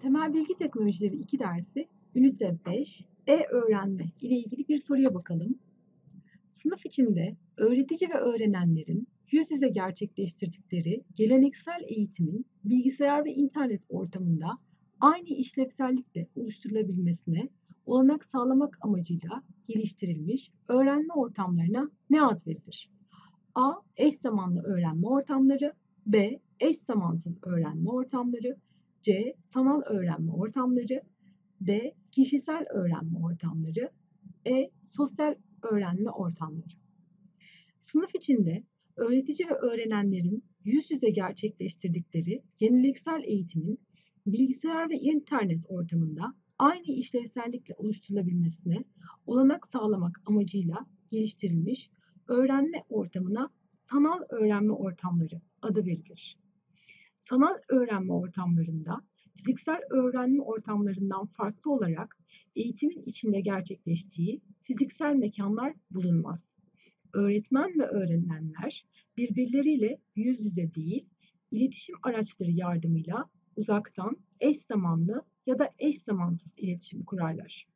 Bilgisayar Bilgi Teknolojileri 2 dersi Ünite 5 E-Öğrenme ile ilgili bir soruya bakalım. Sınıf içinde öğretici ve öğrenenlerin yüz yüze gerçekleştirdikleri geleneksel eğitimin bilgisayar ve internet ortamında aynı işlevsellikle oluşturulabilmesine olanak sağlamak amacıyla geliştirilmiş öğrenme ortamlarına ne ad verilir? A. Eş zamanlı öğrenme ortamları B. Eş zamansız öğrenme ortamları C. Sanal öğrenme ortamları D. Kişisel öğrenme ortamları E. Sosyal öğrenme ortamları Sınıf içinde öğretici ve öğrenenlerin yüz yüze gerçekleştirdikleri geleneksel eğitimin bilgisayar ve internet ortamında aynı işlevsellikle oluşturulabilmesine olanak sağlamak amacıyla geliştirilmiş öğrenme ortamına sanal öğrenme ortamları adı verilir. Sanal öğrenme ortamlarında fiziksel öğrenme ortamlarından farklı olarak eğitimin içinde gerçekleştiği fiziksel mekanlar bulunmaz. Öğretmen ve öğrenenler birbirleriyle yüz yüze değil, iletişim araçları yardımıyla uzaktan eş zamanlı ya da eş zamansız iletişim kurarlar.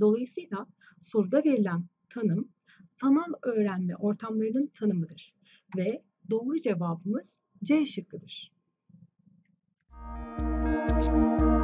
Dolayısıyla soruda verilen tanım sanal öğrenme ortamlarının tanımıdır ve doğru cevabımız C şıkkıdır. Müzik